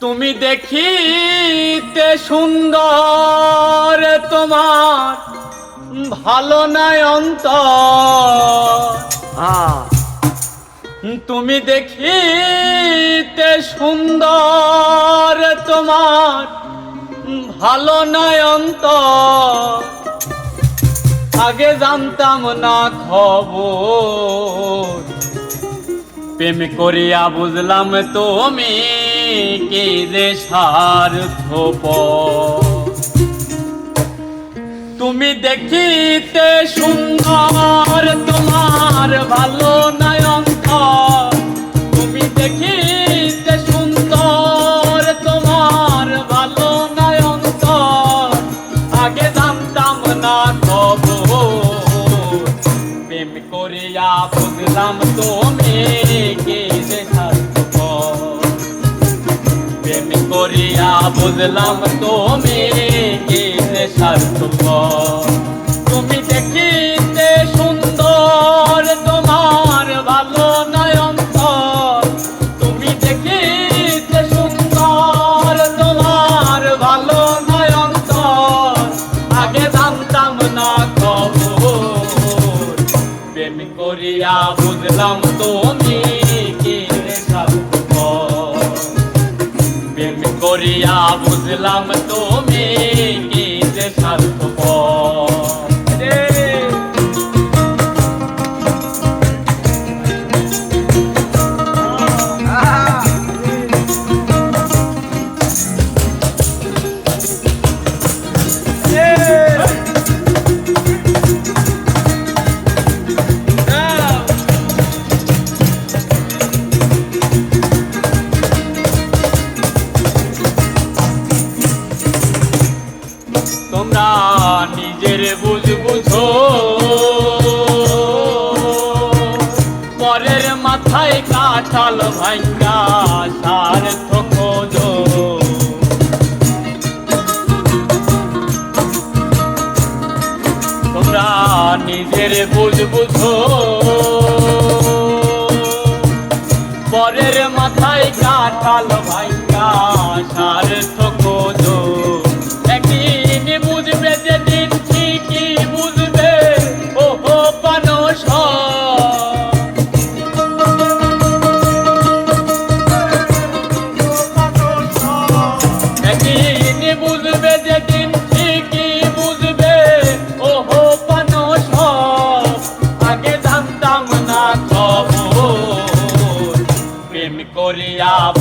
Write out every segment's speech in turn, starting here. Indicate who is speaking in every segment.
Speaker 1: তুমি দেখিতে সুন্দর তোমার ভালো নাই অন্তর।
Speaker 2: হ্যাঁ
Speaker 1: তুমি দেখিতে সুন্দর তোমার ভালো নয় অন্তর। আগে জানতাম না খবর প্রেম করিয়া বুঝলাম তুমি কি যে স্বার্থপ তুমি দেখিতে সুন্দর, তোমার ভালো নয় অন্তর। তুমি দেখিতে সুন্দর, তোমার ভালো নয় অন্তর। আগে জানতাম না খবর প্রেম করিয়া বুঝলাম তুমি কে করিয়া বুঝলাম তুমি কি যে স্বার্থপর। তুমি দেখিতে সুন্দর, তোমার ভালো নয় অন্তর তুমি দেখিতে সুন্দর, তোমার ভালো নয় অন্তর আগে জানতাম না খবর, প্রেম করিয়া বুঝলাম তুমি প্রেম করিয়া বুঝলাম তুমি তোমরা নিজের বুঝ বুঝো। পরের মাথায় কাঁঠাল ভাঙ্গা সার্থ খোঁজো তোমরা নিজের বুঝ বুঝো। পরের মাথায় কাঁঠাল ভাঙ্গা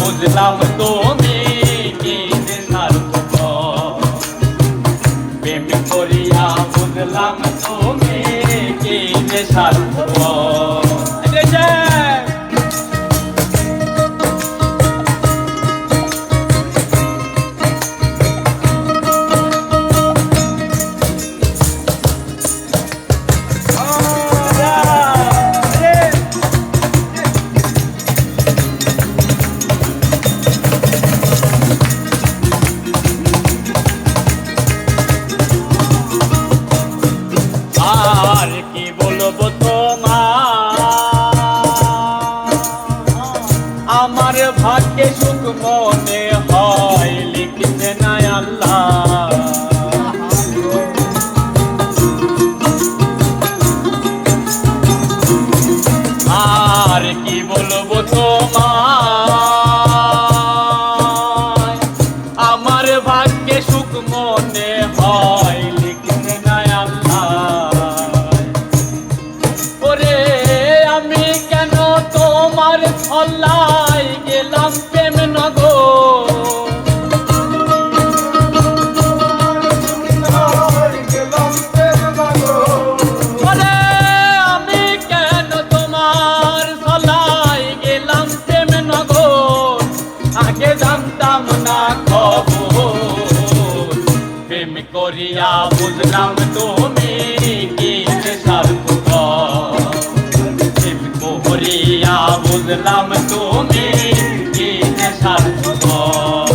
Speaker 1: বুঝলাম তুমি প্রেম করিয়া বুঝলাম তুমি কি যে স্বার্থপর বলব তোমার আমার ভাগ্যে সুখ মনে হয় লিখতে নাই আল্লাহ। আর কি বলব তোমার বুঝলাম তুমি কি যে স্বার্থপর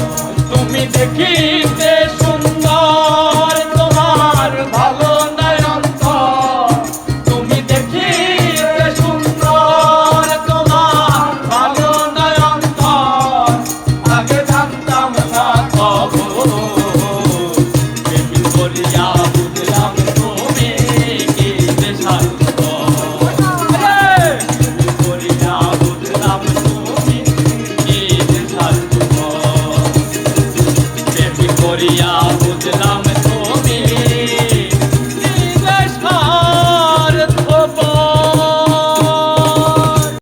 Speaker 1: মরিয়া